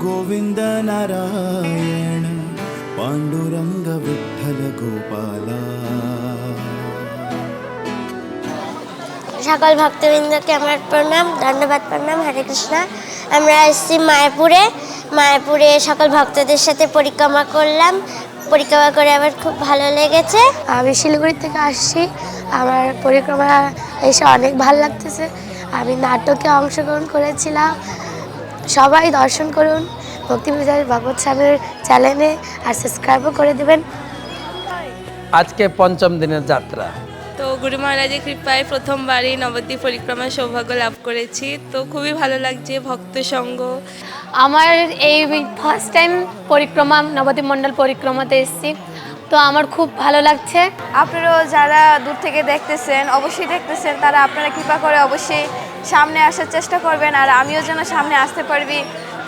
गोविन्द नारायण पाण्डुरङ्ग विठ्ठल गोपाला সকল ভক্তবৃন্দকে আমার প্রণাম ধন্যবাদ প্রণাম হরে কৃষ্ণ আমরা এসেছি মায়াপুরে মায়াপুরে সকল ভক্তদের সাথে পরিক্রমা করলাম পরিক্রমা করে আমার খুব ভালো লেগেছে আমি শিলিগুড়ি থেকে আসছি আমার পরিক্রমা এসে অনেক ভালো লাগতেছে আমি নাটকে অংশগ্রহণ করেছিলাম সবাই দর্শন করুন। ভক্তিবিজয় ভগবত স্বামীর চ্যানেলে আর সাবস্ক্রাইবও করে দেবেন। আজকে পঞ্চম দিনের যাত্রা। তো গুরু মহারাজের কৃপায় প্রথমবারই নবদ্বীপ পরিক্রমার সৌভাগ্য লাভ করেছি। তো খুবই ভালো লাগছে ভক্ত সঙ্গ। আমার এই ফার্স্ট টাইম পরিক্রমা নবদ্বীপ মণ্ডল পরিক্রমাতে এসেছি। তো আমার খুব ভালো লাগছে। আপনারাও যারা দূর থেকে দেখতেছেন অবশ্যই দেখতেছেন তারা আপনারা কৃপা করে অবশ্যই সামনে আসার চেষ্টা করবেন আর আমিও যেন সামনে আসতে পারবি,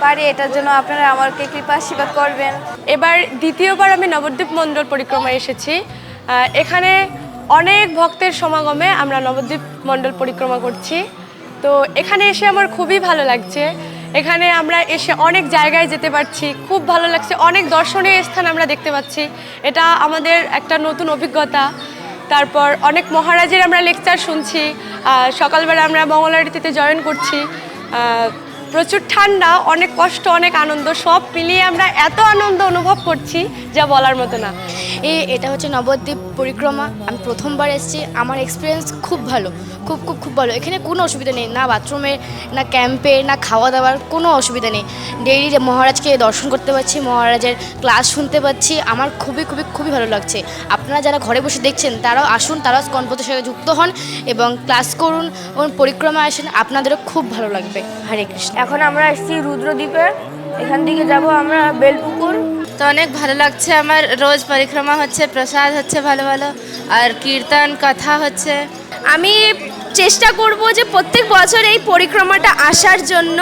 পারি, এটার জন্য আপনারা আমাকে কৃপা আশীর্বাদ করবেন। এবার দ্বিতীয়বার আমি নবদ্বীপ মণ্ডল পরিক্রমায় এসেছি। এখানে অনেক ভক্তের সমাগমে আমরা নবদ্বীপ মণ্ডল পরিক্রমা করছি। তো এখানে এসে আমার খুবই ভালো লাগছে। এখানে আমরা এসে অনেক জায়গায় যেতে পারছি, খুব ভালো লাগছে। অনেক দর্শনীয় স্থান আমরা দেখতে পাচ্ছি। এটা আমাদের একটা নতুন অভিজ্ঞতা। তারপর অনেক মহারাজের আমরা লেকচার শুনছি সকালবেলা আমরা মঙ্গল আরতিতে জয়েন করছি প্রচুর ঠান্ডা অনেক কষ্ট অনেক আনন্দ সব মিলিয়ে আমরা এত আনন্দ অনুভব করছি যা বলার মতো না। এই এটা হচ্ছে নবদ্বীপ পরিক্রমা। আমি প্রথমবার এসেছি আমার এক্সপিরিয়েন্স খুব ভালো খুব খুব খুব ভালো। এখানে কোনো অসুবিধা নেই না বাথরুমের না ক্যাম্পে না খাওয়া দাওয়ার কোনো অসুবিধা নেই। ডেইলি মহারাজকে দর্শন করতে পারছি মহারাজের ক্লাস শুনতে পাচ্ছি আমার খুবই খুবই খুবই ভালো লাগছে। আপনারা যারা ঘরে বসে দেখছেন তারাও আসুন তারাও গণপতির সঙ্গে যুক্ত হন এবং ক্লাস করুন এবং পরিক্রমা আসেন আপনাদেরও খুব ভালো লাগবে। হরে কৃষ্ণ। এখন আমরা এসেছি রুদ্রদ্বীপে এখান থেকে যাব আমরা বেলপুকুর। তো অনেক ভালো লাগছে আমার রোজ পরিক্রমা হচ্ছে প্রসাদ হচ্ছে ভালো ভালো আর কীর্তন কথা হচ্ছে। আমি চেষ্টা করব যে প্রত্যেক বছর এই পরিক্রমাটা আসার জন্য।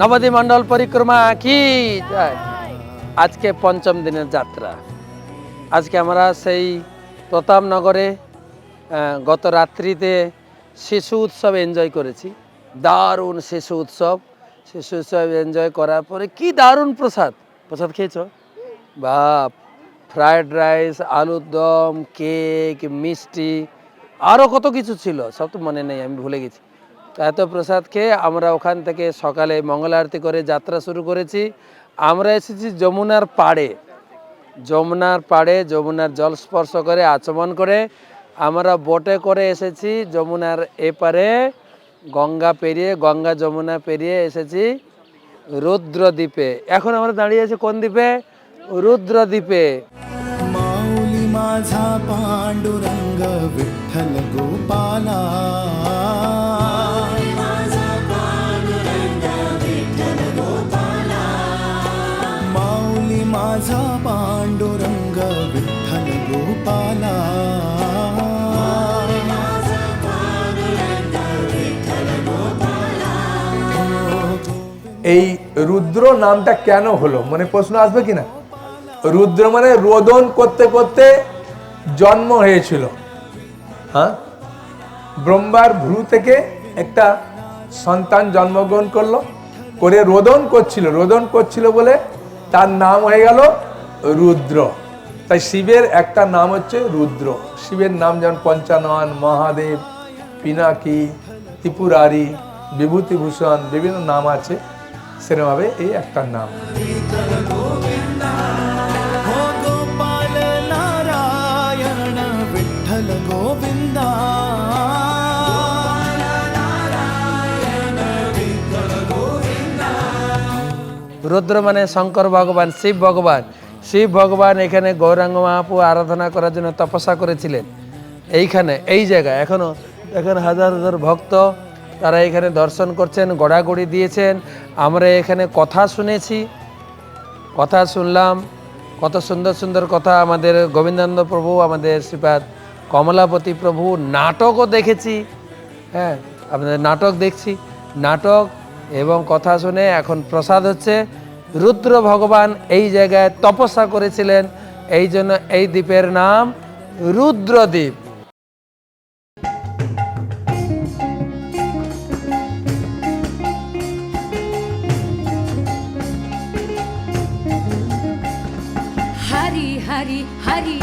নবদী মণ্ডল পরিক্রমা কি? যায় আজকে পঞ্চম দিনের যাত্রা। আজকে আমরা সেই প্রতাপনগরে গত রাত্রিতে শিশু উৎসব এনজয় করেছি। দারুণ শিশু উৎসব। শিশু উৎসব এনজয় করার পরে কি দারুণ প্রসাদ। প্রসাদ খেয়েছ? বাপ ফ্রায়েড রাইস আলুর দম কেক মিষ্টি আরও কত কিছু ছিল, সব তো মনে নেই, আমি ভুলে গেছি। এত প্রসাদ খেয়ে আমরা ওখান থেকে সকালে মঙ্গল আরতি করে যাত্রা শুরু করেছি। আমরা এসেছি যমুনার পাড়ে যমুনার পাড়ে যমুনার জল স্পর্শ করে আচমন করে আমরা বোটে করে এসেছি যমুনার এপারে গঙ্গা পেরিয়ে গঙ্গা যমুনা পেরিয়ে এসেছি রুদ্রদ্বীপে এখন আমরা দাঁড়িয়ে আছি কোন দ্বীপে রুদ্রদ্বীপে माऊली माझा पांडुरंग विठ्ठल गोपाला माझा पांडुरंग विठ्ठल गोपाला এই রুদ্র নামটা কেন হলো মানে প্রশ্ন আসবে কিনা রুদ্র মানে রোদন করতে করতে জন্ম হয়েছিল হ্যাঁ ব্রহ্মার ভ্রু থেকে একটা সন্তান জন্মগ্রহণ করলো করে রোদন করছিল রোদন করছিল বলে তার নাম হয়ে গেল রুদ্র। তাই শিবের একটা নাম হচ্ছে রুদ্র। শিবের নাম যেমন পঞ্চানন, মহাদেব, পিনাকি, ত্রিপুরারি, বিভূতিভূষণ, বিভিন্ন নাম আছে। সেরকমভাবে এই একটা নাম। রুদ্র মানে শঙ্কর ভগবান, শিব ভগবান। শিব ভগবান এখানে গৌরাঙ্গ মহাপু আরাধনা করার জন্য তপস্যা করেছিলেন। এইখানে, এই জায়গায়, এখনও, এখানে হাজার হাজার ভক্ত, তারা এখানে দর্শন করছেন, গড়াগড়ি দিয়েছেন। আমরা এখানে কথা শুনেছি, কথা শুনলাম। কত সুন্দর সুন্দর কথা আমাদের গোবিন্দানন্দ প্রভু, আমাদের শ্রীপাদ কমলাপতি প্রভু, নাটকও দেখেছি। হ্যাঁ আপনাদের নাটক দেখছি। নাটক এবং কথা শুনে এখন প্রসাদ হচ্ছে রুদ্র ভগবান এই জায়গায় তপস্যা করেছিলেন এই জন্য এই দ্বীপের নাম রুদ্রদ্বীপ हरि हरि हरि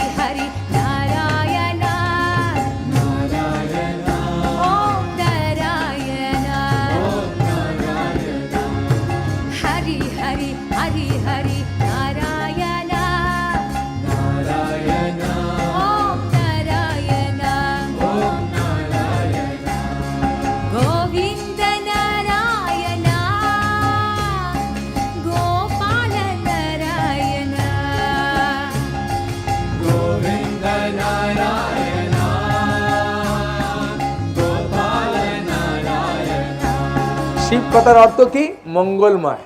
কথার অর্থ কি? মঙ্গলময়।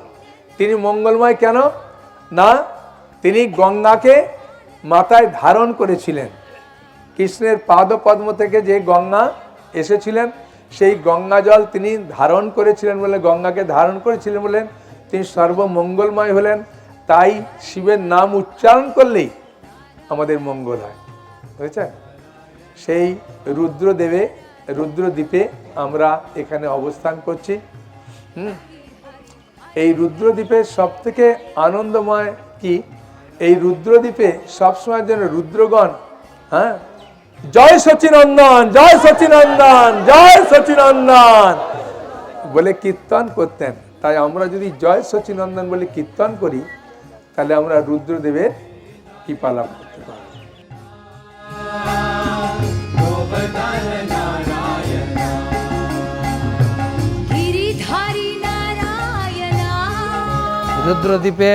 তিনি মঙ্গলময় কেন? না, তিনি গঙ্গাকে মাথায় ধারণ করেছিলেন। কৃষ্ণের পাদপদ্ম থেকে যে গঙ্গা এসেছিলেন, সেই গঙ্গা জল তিনি ধারণ করেছিলেন বলে, গঙ্গাকে ধারণ করেছিলেন বলেন তিনি সর্বমঙ্গলময় হলেন। তাই শিবের নাম উচ্চারণ করলেই আমাদের মঙ্গল হয়। বুঝেছেন সেই রুদ্রদেবে, রুদ্রদ্বীপে আমরা এখানে অবস্থান করছি। হুম। এই রুদ্রদ্বীপের সব থেকে আনন্দময় কি? এই রুদ্রদ্বীপে সবসময়ের জন্য রুদ্রগণ হ্যাঁ? জয় সচিনন্দন জয় সচিনন্দন জয় সচিনন্দন বলে কীর্তন করতেন। তাই আমরা যদি জয় সচিনন্দন বলে কীর্তন করি, তাহলে আমরা রুদ্রদেবের কৃপা লাভ করতে পারব। রুদ্রদ্বীপে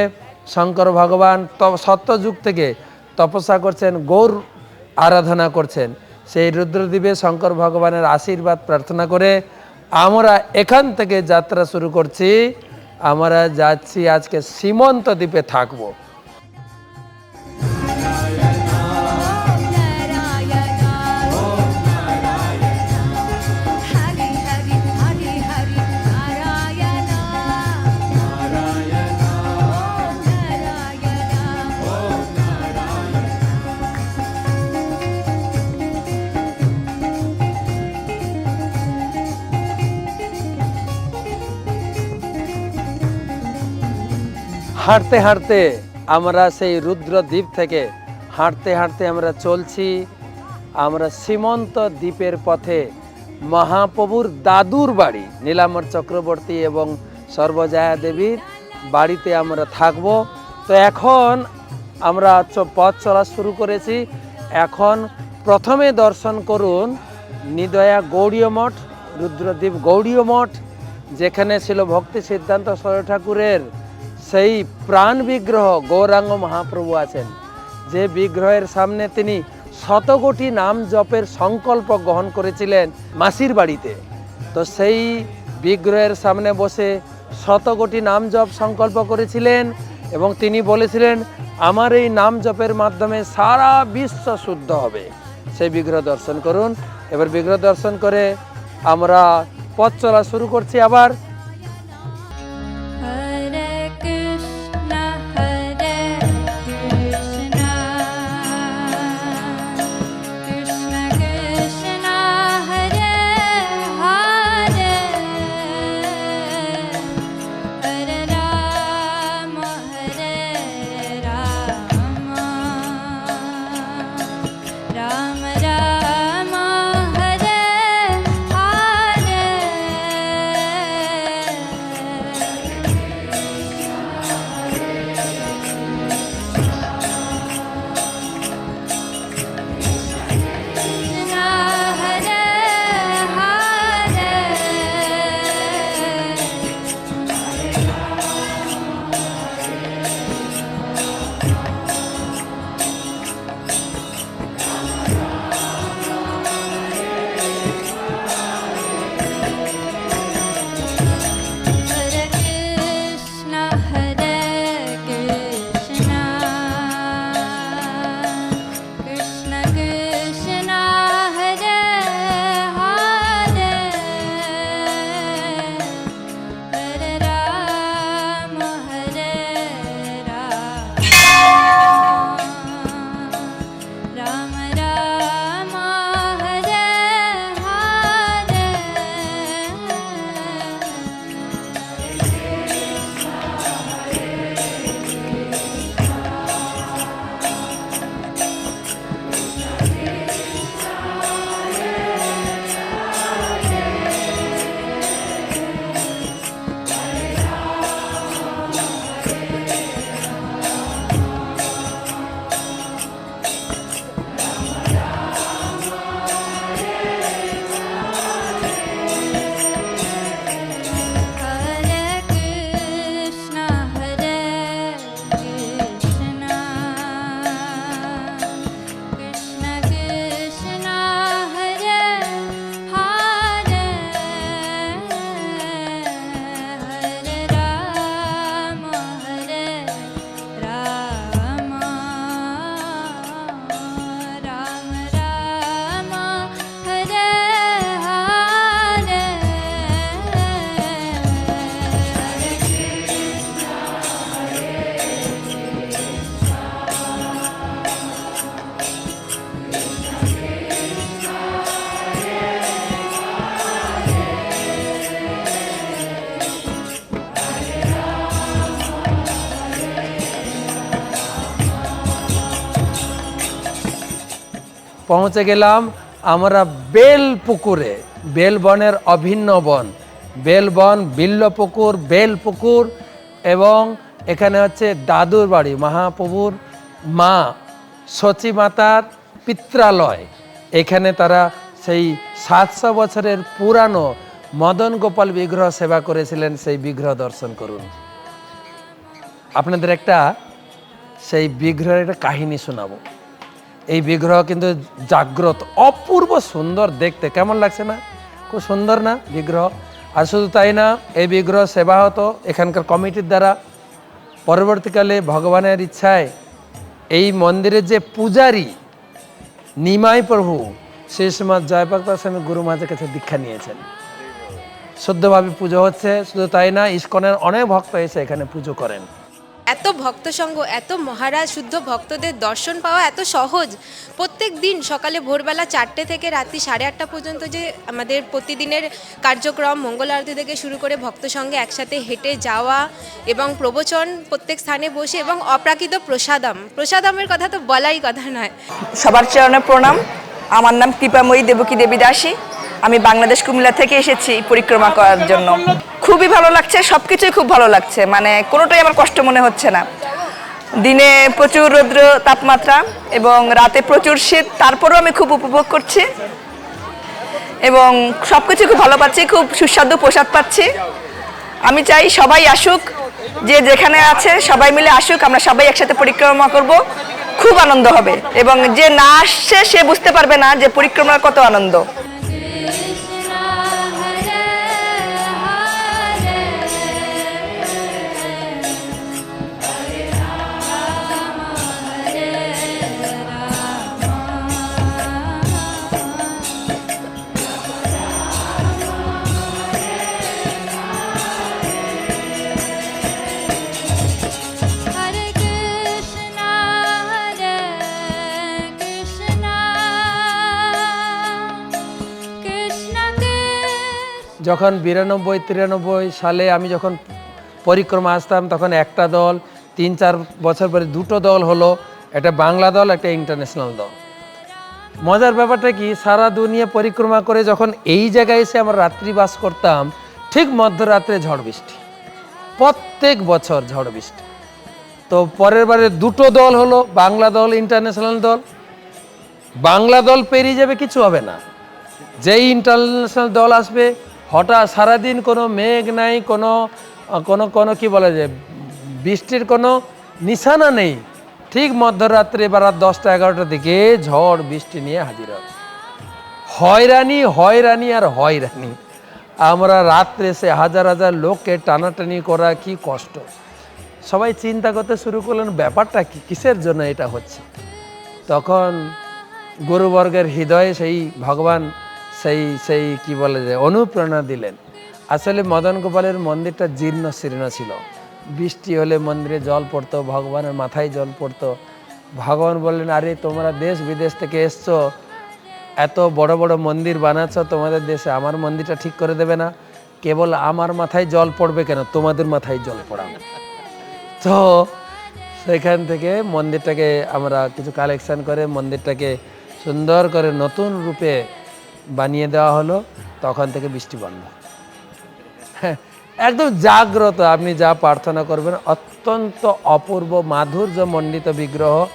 শঙ্কর ভগবান সত্যযুগ থেকে তপস্যা করছেন, গৌর আরাধনা করছেন। সেই রুদ্রদ্বীপে শঙ্কর ভগবানের আশীর্বাদ প্রার্থনা করে আমরা এখান থেকে যাত্রা শুরু করছি। আমরা যাচ্ছি আজকে সীমন্ত দ্বীপে থাকব। হাঁটতে হাঁটতে আমরা সেই রুদ্রদ্বীপ থেকে হাঁটতে হাঁটতে আমরা চলছি। আমরা সীমন্ত দ্বীপের পথে মহাপ্রভুর দাদুর বাড়ি নীলাম্বর চক্রবর্তী এবং সর্বজয়া দেবীর বাড়িতে আমরা থাকব। তো এখন আমরা পথ চলা শুরু করেছি। এখন প্রথমে দর্শন করুন নিদয়া গৌড়ীয় মঠ, রুদ্রদ্বীপ গৌড়ীয় মঠ, যেখানে ছিল ভক্তি সিদ্ধান্ত সরয় ঠাকুরের সেই প্রাণ বিগ্রহ গৌরাঙ্গ মহাপ্রভু আছেন। যে বিগ্রহের সামনে তিনি শতকোটি নাম জপের সংকল্প গ্রহণ করেছিলেন মাসির বাড়িতে। তো সেই বিগ্রহের সামনে বসে শতকোটি নাম জপ সংকল্প করেছিলেন এবং তিনি বলেছিলেন, আমার এই নাম জপের মাধ্যমে সারা বিশ্ব শুদ্ধ হবে। সেই বিগ্রহ দর্শন করুন। এবার বিগ্রহ দর্শন করে আমরা পথ চলা শুরু করছি আবার। পৌঁছে গেলাম আমরা বেল পুকুরে বেল বনের অভিন্ন বন। বেল বন বিল্ল পুকুর বেল পুকুর এবং এখানে হচ্ছে দাদুর বাড়ি, মহাপ্রভুর মা সচী মাতার পিত্রালয়। এখানে তারা সেই সাতশো বছরের পুরানো মদন গোপাল বিগ্রহ সেবা করেছিলেন, সেই বিগ্রহ দর্শন করুন। আপনাদের একটা সেই বিগ্রহের একটা কাহিনী শোনাবো। এই বিগ্রহ কিন্তু জাগ্রত, অপূর্ব সুন্দর দেখতে। কেমন লাগছে না? খুব সুন্দর না বিগ্রহ? আর শুধু তাই না, এই বিগ্রহ সেবা হতো এখানকার কমিটির দ্বারা। পরবর্তীকালে ভগবানের ইচ্ছায় এই মন্দিরের যে পূজারী নিমাই প্রভু সেই সময় জয়পাক স্বামী গুরু মাঝের কাছে দীক্ষা নিয়েছেন। শুদ্ধভাবে পুজো হচ্ছে, শুধু তাই না, ইস্কনের অনেক ভক্ত এসে এখানে পুজো করেন। এত ভক্ত সঙ্গ, এত মহারাজ, শুদ্ধ ভক্তদের দর্শন পাওয়া এত সহজ। প্রত্যেক দিন সকালে ভোরবেলা চারটে থেকে রাত্রি সাড়ে আটটা পর্যন্ত যে আমাদের প্রতিদিনের কার্যক্রম, মঙ্গল আরতি থেকে শুরু করে ভক্ত সঙ্গে একসাথে হেঁটে যাওয়া এবং প্রবচন প্রত্যেক স্থানে বসে এবং অপ্রাকৃত প্রসাদম। প্রসাদমের কথা তো বলাই কথা নয়। সবার চরণে প্রণাম। আমার নাম কৃপাময়ী দেবকী দেবী দাসী আমি বাংলাদেশ কুমিল্লা থেকে এসেছি পরিক্রমা করার জন্য। খুবই ভালো লাগছে সব কিছুই খুব ভালো লাগছে। মানে কোনোটাই আমার কষ্ট মনে হচ্ছে না। দিনে প্রচুর রৌদ্র তাপমাত্রা এবং রাতে প্রচুর শীত, তারপরেও আমি খুব উপভোগ করছি। এবং সব কিছু খুব ভালো পাচ্ছি, খুব সুস্বাদু প্রসাদ পাচ্ছি। আমি চাই সবাই আসুক, যে যেখানে আছে সবাই মিলে আসুক, আমরা সবাই একসাথে পরিক্রমা করব। খুব আনন্দ হবে। এবং যে না আসছে, সে বুঝতে পারবে না যে পরিক্রমার কত আনন্দ। যখন বিরানব্বই, তিরানব্বই সালে আমি যখন পরিক্রমা আসতাম, তখন একটা দল, তিন, চার বছর পরে দুটো দল হলো, একটা বাংলা দল, একটা ইন্টারন্যাশনাল দল। মজার ব্যাপারটা কি, সারা দুনিয়া পরিক্রমা করে যখন এই জায়গায় এসে আমরা রাত্রি বাস করতাম, ঠিক মধ্যরাত্রে ঝড় বৃষ্টি। প্রত্যেক বছর ঝড় বৃষ্টি। তো পরের বারে দুটো দল হলো, বাংলা দল ইন্টারন্যাশনাল দল। বাংলা দল পেরিয়ে যাবে, কিছু হবে না। যেই ইন্টারন্যাশনাল দল আসবে হঠাৎ সারাদিন কোনো মেঘ নাই, কোনো কোনো কোনো কি বলা যায় বৃষ্টির কোনো নিশানা নেই। ঠিক মধ্যরাত্রে বা রাত দশটা এগারোটার দিকে ঝড়, বৃষ্টি নিয়ে হাজির হবে হয়রানি হয়রানি আর হয়রানি। আমরা রাত্রে সে হাজার হাজার লোককে টানাটানি করা কি কষ্ট। সবাই চিন্তা করতে শুরু করলেন, ব্যাপারটা কি? কিসের জন্য এটা হচ্ছে? তখন গুরুবর্গের হৃদয়ে সেই ভগবান সেই সেই কি বলে যে অনুপ্রেরণা দিলেন। আসলে মদন গোপালের মন্দিরটা জীর্ণ শীর্ণ ছিল। বৃষ্টি হলে মন্দিরে জল পড়তো, ভগবানের মাথায় জল পড়তো। ভগবান বললেন, আরে, তোমরা দেশ বিদেশ থেকে এসছো, এত বড় বড় মন্দির বানাচ্ছ, তোমাদের দেশে আমার মন্দিরটা ঠিক করে দেবে না। কেবল আমার মাথায় জল পড়বে কেন? তোমাদের মাথায় জল পড়াবো। তো সেখান থেকে মন্দিরটাকে আমরা কিছু কালেকশন করে মন্দিরটাকে সুন্দর করে নতুন রূপে বানিয়ে দেওয়া হলো, তখন থেকে বৃষ্টি বন্ধ। একদম জাগ্রত, আপনি যা প্রার্থনা করবেন, অত্যন্ত অপূর্ব মাধুর্য মণ্ডিত বিগ্রহ।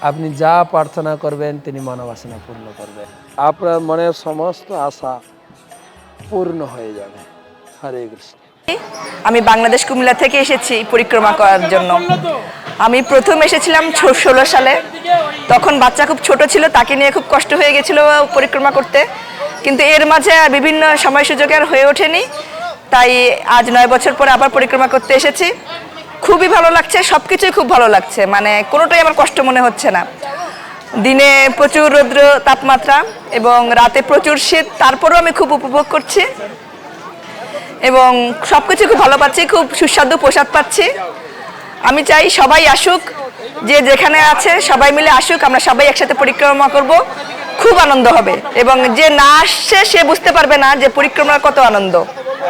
আপনি যা প্রার্থনা করবেন, তিনি মনোবাসনা পূর্ণ করবেন। আপনার মনের সমস্ত আশা পূর্ণ হয়ে যাবে। হরে কৃষ্ণ। আমি বাংলাদেশ কুমিল্লা থেকে এসেছি পরিক্রমা করার জন্য। আমি প্রথম এসেছিলাম ষোলো সালে। তখন বাচ্চা খুব ছোট ছিল, তাকে নিয়ে খুব কষ্ট হয়ে গেছিল পরিক্রমা করতে। কিন্তু এর মাঝে আর বিভিন্ন সময় সুযোগে আর হয়ে ওঠেনি। তাই আজ নয় বছর পরে আবার পরিক্রমা করতে এসেছি। খুবই ভালো লাগছে সব কিছুই খুব ভালো লাগছে। মানে কোনোটাই আমার কষ্ট মনে হচ্ছে না। দিনে প্রচুর রৌদ্র তাপমাত্রা এবং রাতে প্রচুর শীত, তারপরেও আমি খুব উপভোগ করছি। এবং সব কিছু খুব ভালো পাচ্ছি, খুব সুস্বাদু প্রসাদ পাচ্ছি। আমি চাই সবাই আসুক, যে যেখানে আছে সবাই মিলে আসুক, আমরা সবাই একসাথে পরিক্রমা করব, খুব আনন্দ হবে। এবং যে না আসছে, সে বুঝতে পারবে না যে পরিক্রমার কত আনন্দ।